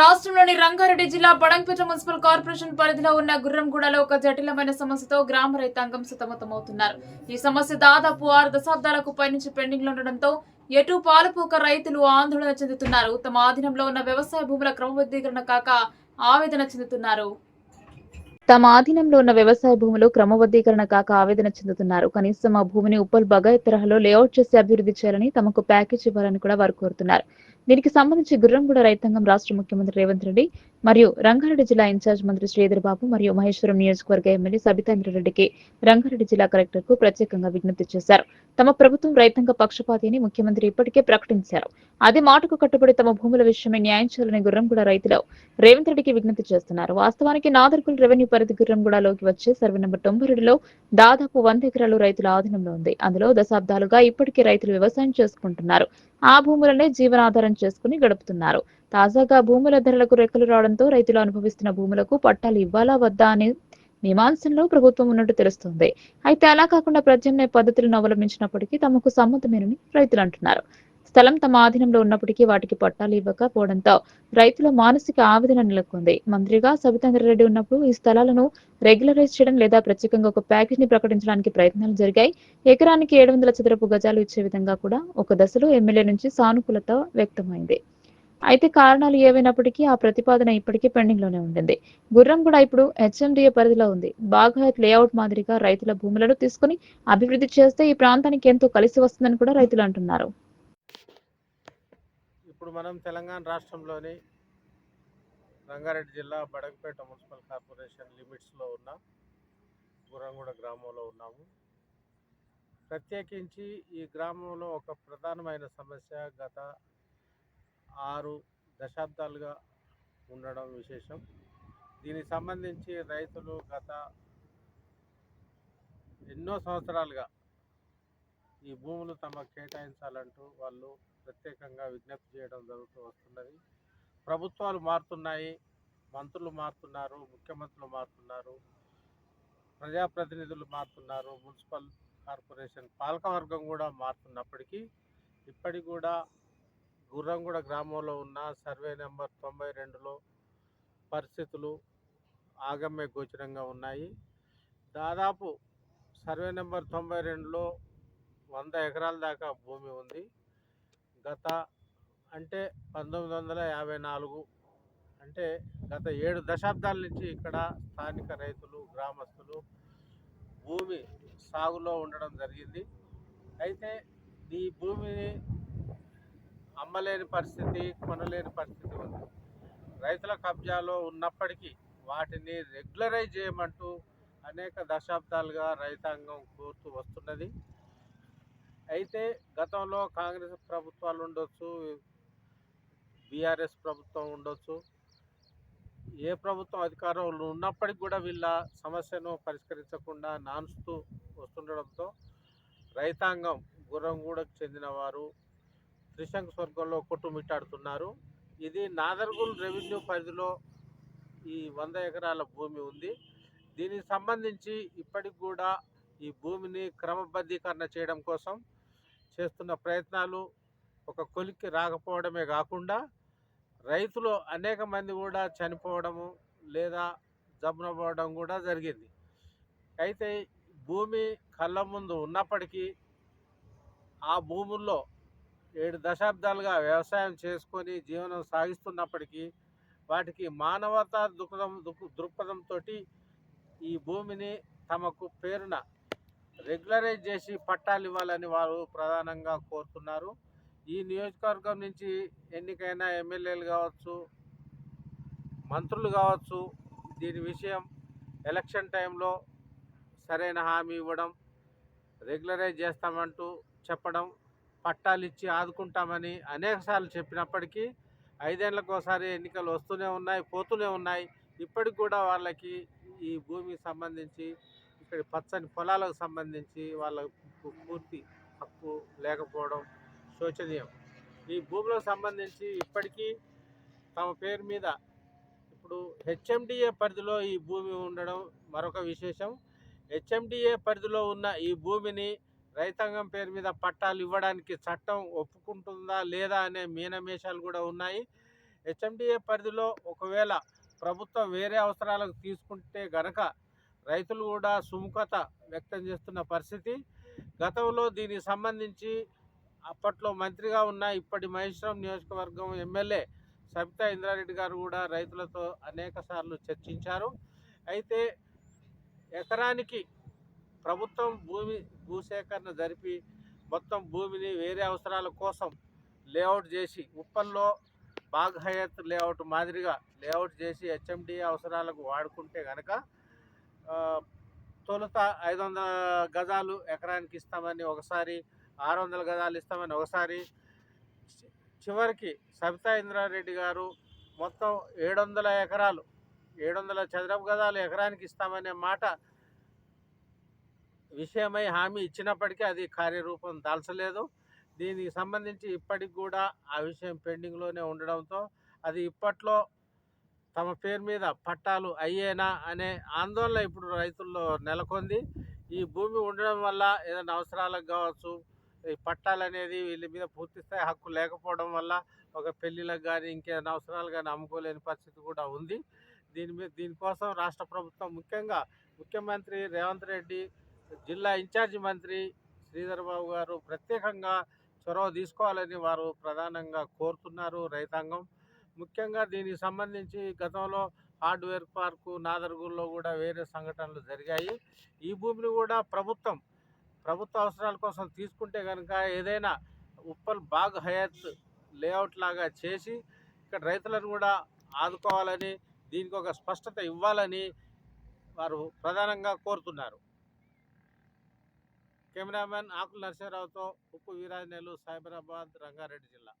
రాష్ట్రంలోని రంగారెడ్డి జిల్లా పడంపేట municipal corporation పరిధిలో ఉన్న గుర్రంగూడలో ఒక జటిలమైన సమస్యతో గ్రామ రైతాంగం సతమతమవుతున్నారు. ఈ సమస్య దాదాపు ఆరు దశాబ్దాలకు పైనుంచి పెండింగ్లో ఉండడంతో ఎటు పాలుపోక రైతులు ఆందోళన చెందుతున్నారు. తమ ఆధీనంలో ఉన్న వ్యవసాయ భూముల క్రమబద్ధీకరణ కాక ఆవేదన చెందుతున్నారు. తమ ఆధీనంలో ఉన్న వ్యవసాయ భూములు క్రమబద్ధీకరణ కాక ఆవేదన చెందుతున్నారు. కనీసం ఆ భూమిని ఉప్పల్ బగాయి తరహాలో లేఅవుట్ చేసి అభివృద్ధి చేయాలని తమకు ప్యాకేజ్ ఇవ్వాలని కూడా వారు కోరుతున్నారు. దీనికి సంబంధించి గుర్రంగూడ రైతాంగం రాష్ట్ర ముఖ్యమంత్రి రేవంత్ రెడ్డి మరియు రంగారెడ్డి జిల్లా ఇన్ఛార్జ్ మంత్రి శ్రీధర్ బాబు మరియు మహేశ్వరం నియోజకవర్గ ఎమ్మెల్యే సబితాంద్ర రెడ్డికి రంగారెడ్డి జిల్లా కలెక్టర్కు ప్రత్యేకంగా విజ్ఞప్తి చేశారు. తమ ప్రభుత్వం రైతాంగ పక్షపాతి అని ముఖ్యమంత్రి ఇప్పటికే ప్రకటించారు. అదే మాటకు కట్టుబడి తమ భూముల విషయమే న్యాయం చేయాలని గుర్రంగూడ రైతులు రేవంత్ రెడ్డికి విజ్ఞప్తి చేస్తున్నారు. వాస్తవానికి నాదర్కుల్ రెవెన్యూ పరిధి గుర్రంగూడలోకి వచ్చే సర్వే నెంబర్ తొంభై రెండులో దాదాపు వంద ఎకరాలు రైతుల ఆధీనంలో ఉంది. అందులో దశాబ్దాలుగా ఇప్పటికే రైతులు వ్యవసాయం చేసుకుంటున్నారు. ఆ భూములనే జీవనాధారం చేసుకుని గడుపుతున్నారు. తాజాగా భూముల ధరలకు రెక్కలు రావడంతో రైతులు అనుభవిస్తున్న భూములకు పట్టాలు ఇవ్వాలా వద్దా అనే మీమాంసంలో ప్రభుత్వం ఉన్నట్టు తెలుస్తోంది. అయితే అలా కాకుండా ప్రత్యామ్నాయ పద్ధతులను అవలంబించినప్పటికీ తమకు సమ్మతమేనని రైతులు అంటున్నారు. స్థలం తమ ఆధీనంలో ఉన్నప్పటికీ వాటికి పట్టాలు ఇవ్వకపోవడంతో రైతుల మానసిక ఆవేదన నెలకొంది. మంత్రిగా సబితాంద్రెడ్డి ఉన్నప్పుడు ఈ స్థలాలను రెగ్యులరైజ్ చేయడం లేదా ప్రత్యేకంగా ఒక ప్యాకేజ్ని ప్రకటించడానికి ప్రయత్నాలు జరిగాయి. ఎకరానికి ఏడు వందల చదరపు గజాలు ఇచ్చే విధంగా కూడా ఒక దశలో ఎమ్మెల్యే నుంచి సానుకూలత వ్యక్తమైంది. అయితే కారణాలు ఏవైనప్పటికీ ఆ ప్రతిపాదన ఇప్పటికీ పెండింగ్లోనే ఉండింది. గుర్రం కూడా ఇప్పుడు హెచ్ఎండిఏ పరిధిలో ఉంది. బాగాయత్ లేఅవుట్ మాదిరిగా రైతుల భూములను తీసుకుని అభివృద్ధి చేస్తే ఈ ప్రాంతానికి ఎంతో కలిసి వస్తుందని కూడా రైతులు అంటున్నారు. ఇప్పుడు మనం తెలంగాణ రాష్ట్రంలోని రంగారెడ్డి జిల్లా బడగపేట మున్సిపల్ కార్పొరేషన్ లిమిట్స్లో ఉన్న. గురంగూడ గ్రామంలో ఉన్నాము. ప్రత్యేకించి ఈ గ్రామంలో ఒక ప్రధానమైన సమస్య గత ఆరు దశాబ్దాలుగా ఉండడం విశేషం. దీనికి సంబంధించి రైతులు గత ఎన్నో సంవత్సరాలుగా ఈ భూములు తమకు కేటాయించాలంటూ వాళ్ళు ప్రత్యేకంగా విజ్ఞప్తి చేయడం జరుగుతూ వస్తున్నది. ప్రభుత్వాలు మారుతున్నాయి మంత్రులు మారుతున్నారు ముఖ్యమంత్రులు మారుతున్నారు ప్రజాప్రతినిధులు మారుతున్నారు మున్సిపల్ కార్పొరేషన్ పాలకవర్గం కూడా మారుతున్నప్పటికీ ఇప్పటికి కూడా గుర్రంగూడ గ్రామంలో ఉన్న సర్వే నెంబర్ తొంభై రెండులో పరిస్థితులు ఆగమ్య గోచరంగా ఉన్నాయి. దాదాపు సర్వే నెంబర్ తొంభై రెండులో వంద ఎకరాల దాకా భూమి ఉంది. గత అంటే పంతొమ్మిది వందల యాభై నాలుగు అంటే గత ఏడు దశాబ్దాల నుంచి ఇక్కడ స్థానిక రైతులు గ్రామస్తులు భూమి సాగులో ఉండడం జరిగింది. అయితే ఈ భూమిని అమ్మలేని పరిస్థితి కొనలేని పరిస్థితి ఉంది. రైతుల కబ్జాలో ఉన్నప్పటికీ వాటిని రెగ్యులరైజ్ చేయమంటూ అనేక దశాబ్దాలుగా రైతాంగం కోరుతూ వస్తున్నది. అయితే గతంలో కాంగ్రెస్ ప్రభుత్వాలు ఉండొచ్చు బీఆర్ఎస్ ప్రభుత్వం ఉండొచ్చు. ఏ ప్రభుత్వం అధికారంలో ఉన్నప్పటికీ కూడా వీళ్ళ సమస్యను పరిష్కరించకుండా నాన్స్తూ వస్తుండడంతో రైతాంగం గుర్రంగూడకు చెందిన వారు త్రిశంక స్వర్గంలో కొట్టుమిట్టాడుతున్నారు. ఇది నాదర్గుల్ రెవెన్యూ పరిధిలో ఈ వంద ఎకరాల భూమి ఉంది. దీనికి సంబంధించి ఇప్పటికి కూడా ఈ భూమిని క్రమబద్ధీకరణ చేయడం కోసం చేస్తున్న ప్రయత్నాలు ఒక కొలిక్కి రాకపోవడమే కాకుండా రైతులు అనేక మంది కూడా చనిపోవడము లేదా జబ్బునపోవడం కూడా జరిగింది. అయితే భూమి కళ్ళ ముందు ఉన్నప్పటికీ ఆ భూముల్లో ఏడు దశాబ్దాలుగా వ్యవసాయం చేసుకొని జీవనం సాగిస్తున్నప్పటికీ వాటికి మానవతా దృక్పథం దృక్పథంతో ఈ భూమిని తమకు పేరున రెగ్యులరైజ్ చేసి పట్టాలు ఇవ్వాలని వారు ప్రధానంగా కోరుతున్నారు. ఈ నియోజకవర్గం నుంచి ఎన్నికైన ఎమ్మెల్యేలు కావచ్చు మంత్రులు కావచ్చు దీని విషయం ఎలక్షన్ టైంలో సరైన హామీ ఇవ్వడం రెగ్యులరైజ్ చేస్తామంటూ చెప్పడం పట్టాలు ఇచ్చి ఆదుకుంటామని అనేకసార్లు చెప్పినప్పటికీ ఐదేళ్ళకు ఒకసారి ఎన్నికలు వస్తూనే ఉన్నాయి పోతూనే ఉన్నాయి. ఇప్పటికి కూడా వాళ్ళకి ఈ భూమికి సంబంధించి ఇక్కడ పచ్చని పొలాలకు సంబంధించి వాళ్ళకు పూర్తి హక్కు లేకపోవడం శోచనీయం. ఈ భూములకు సంబంధించి ఇప్పటికీ తమ పేరు మీద ఇప్పుడు హెచ్ఎండిఏ పరిధిలో ఈ భూమి ఉండడం మరొక విశేషం. హెచ్ఎండిఏ పరిధిలో ఉన్న ఈ భూమిని రైతాంగం పేరు మీద పట్టాలు ఇవ్వడానికి చట్టం ఒప్పుకుంటుందా లేదా అనే మీనమేషాలు కూడా ఉన్నాయి. హెచ్ఎండిఏ పరిధిలో ఒకవేళ ప్రభుత్వం వేరే అవసరాలకు తీసుకుంటే గనక రైతులు కూడా సుముఖత వ్యక్తం చేస్తున్న పరిస్థితి. గతంలో దీనికి సంబంధించి అప్పట్లో మంత్రిగా ఉన్న ఇప్పటి మహేశ్వరం నియోజకవర్గం ఎమ్మెల్యే సబితా ఇంద్రారెడ్డి గారు కూడా రైతులతో అనేక సార్లు చర్చించారు. అయితే ఎకరానికి ప్రభుత్వం భూమి భూసేకరణ జరిపి మొత్తం భూమిని వేరే అవసరాల కోసం లేఅవుట్ చేసి ఉప్పల్లో బాగ్ హయత్ లేఅవుట్ మాదిరిగా లేఅవుట్ చేసి హెచ్ఎండి అవసరాలకు వాడుకుంటే కనుక తొలుత ఐదు వందల గజాలు ఎకరానికి ఇస్తామని ఒకసారి ఆరు వందల గజాలు ఇస్తామని ఒకసారి. చివరికి సబితా ఇంద్రారెడ్డి గారు మొత్తం ఏడు వందల ఎకరాలు ఏడు వందల చదరపు గజాలు ఎకరానికి ఇస్తామనే మాట విషయమై హామీ ఇచ్చినప్పటికీ అది కార్యరూపం దాల్చలేదు. దీనికి సంబంధించి ఇప్పటికి కూడా ఆ విషయం పెండింగ్లోనే ఉండడంతో అది ఇప్పట్లో తమ పేరు మీద పట్టాలు అయ్యేనా అనే ఆందోళన ఇప్పుడు రైతుల్లో నెలకొంది. ఈ భూమి ఉండడం వల్ల ఏదైనా అవసరాలకు కావచ్చు ఈ పట్టాలు అనేది వీళ్ళ మీద పూర్తి స్థాయి హక్కు లేకపోవడం వల్ల ఒక పెళ్ళిళ్ళకి కానీ ఇంకేదైనా అవసరాలు కానీ అమ్ముకోలేని పరిస్థితి కూడా ఉంది. దీని మీద దీనికోసం రాష్ట్ర ప్రభుత్వం ముఖ్యంగా ముఖ్యమంత్రి రేవంత్ రెడ్డి జిల్లా ఇన్ఛార్జి మంత్రి శ్రీధర్ బాబు గారు ప్రత్యేకంగా చొరవ తీసుకోవాలని వారు ప్రధానంగా కోరుతున్నారు రైతాంగం. ముఖ్యంగా దీనికి సంబంధించి గతంలో హార్డ్వేర్ పార్కు నాదర్గూల్లో కూడా వేరే సంఘటనలు జరిగాయి. ఈ భూమిని కూడా ప్రభుత్వం ప్రభుత్వ అవసరాల కోసం తీసుకుంటే కనుక ఏదైనా ఉప్పల్ బాగ్ హయాత్ లేఅవుట్ లాగా చేసి ఇక్కడ రైతులను కూడా ఆదుకోవాలని దీనికి ఒక స్పష్టత ఇవ్వాలని వారు ప్రధానంగా కోరుతున్నారు. కెమెరామెన్ ఆకుల నరసింహరావుతో ఉప్పు వీరాజనేలు సైబరాబాద్ రంగారెడ్డి జిల్లా.